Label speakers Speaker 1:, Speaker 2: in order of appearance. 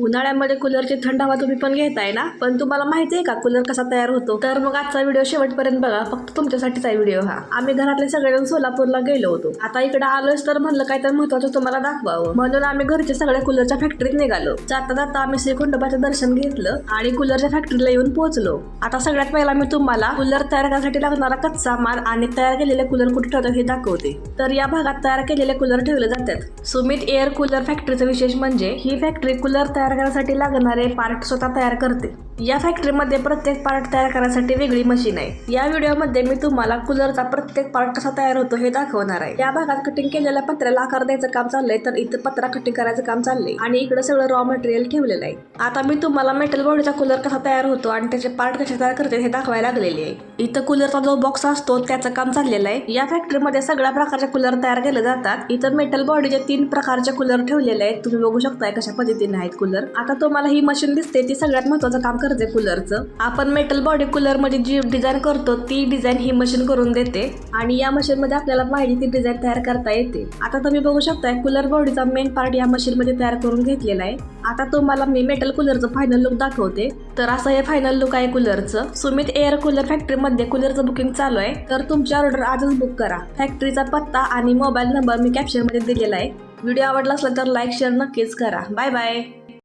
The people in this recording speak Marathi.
Speaker 1: उन्हाळ्यामध्ये कूलरची थंड हवा तुम्ही पण घेताय ना? पण तुम्हाला माहिती आहे का कूलर कसा तयार होतो? तर मग आजचा व्हिडिओ शेवटपर्यंत बघा. फक्त तुमच्यासाठीचा आहे व्हिडिओ हा. आम्ही घरातले सगळेजण सोलापूरला गेलो होतो. आता इकडे आलोच तर म्हणलं काय तर महत्वाचं तुम्हाला दाखवावं. म्हणून आम्ही घरच्या सगळ्या कूलरच्या फॅक्टरीत निघालो. जाता जाता आम्ही श्रीखंडोबाचं दर्शन घेतलं आणि कूलरच्या फॅक्टरीला येऊन पोहोचलो. आता सगळ्यात पहिला मी तुम्हाला कूलर तयार करण्यासाठी लागणारा कच्चा माल आणि तयार केलेले कूलर कुठे ठेवतात हे दाखवते. तर या भागात तयार केलेले कूलर ठेवले जातात. सुमित एअर कूलर फॅक्टरीचं विशेष म्हणजे ही फॅक्टरी कूलर तयार करण्यासाठी लागणारे पार्ट स्वतः तयार करते. या फॅक्टरीमध्ये प्रत्येक पार्ट तयार करण्यासाठी वेगळी मशीन आहे. या व्हिडिओमध्ये मी तुम्हाला कूलरचा प्रत्येक पार्ट कसा तयार होतो हे दाखवणार आहे. या भागात कटिंग केलेल्या पत्र्याला आकार द्यायचं काम चाललंय तर इथं पत्रा कटिंग करायचं काम चाललंय. आणि इकडे सगळं रॉ मटेरियल ठेवलेलं आहे. आता मी तुम्हाला मेटल बॉडीचा कूलर कसा तयार होतो आणि त्याचे पार्ट कसे तयार करते हे दाखवायला लागलेले आहे. इथं कूलरचा जो बॉक्स असतो त्याचं काम चाललेलं आहे. या फॅक्टरीमध्ये सगळ्या प्रकारचे कूलर तयार केले जातात. इथं मेटल बॉडीचे तीन प्रकारचे कूलर ठेवलेले आहेत. तुम्ही बघू शकताय कशा पद्धतीने आहेत कूलर आता तुम्हाला ही मशीन दिसते ती सगळ्यात महत्वाचं काम करते कूलरचं आपण मेटल बॉडी कूलरमध्ये जी डिझाईन करतो ती डिझाईन ही मशीन करून देते. आणि या मशीनमध्ये आपल्याला पाहिजे ती डिझाईन तयार करता येते. आता तुम्ही बघू शकताय कूलर बॉडीचा मेन पार्ट या मशीनमध्ये तयार करून घेतलेला आहे. आता तुम्हाला मी मेटल कूलरचं फायनल लुक दाखवते. तर असं हे फायनल लुक आहे कूलरचं सुमित एअर कूलर फॅक्टरीमध्ये कूलरचं बुकिंग चालू आहे. तर तुमची ऑर्डर आजच बुक करा. फॅक्टरीचा पत्ता आणि मोबाईल नंबर मी कॅप्शनमध्ये दिलेला आहे. व्हिडिओ आवडला असला तर लाईक शेअर नक्कीच करा. Bye bye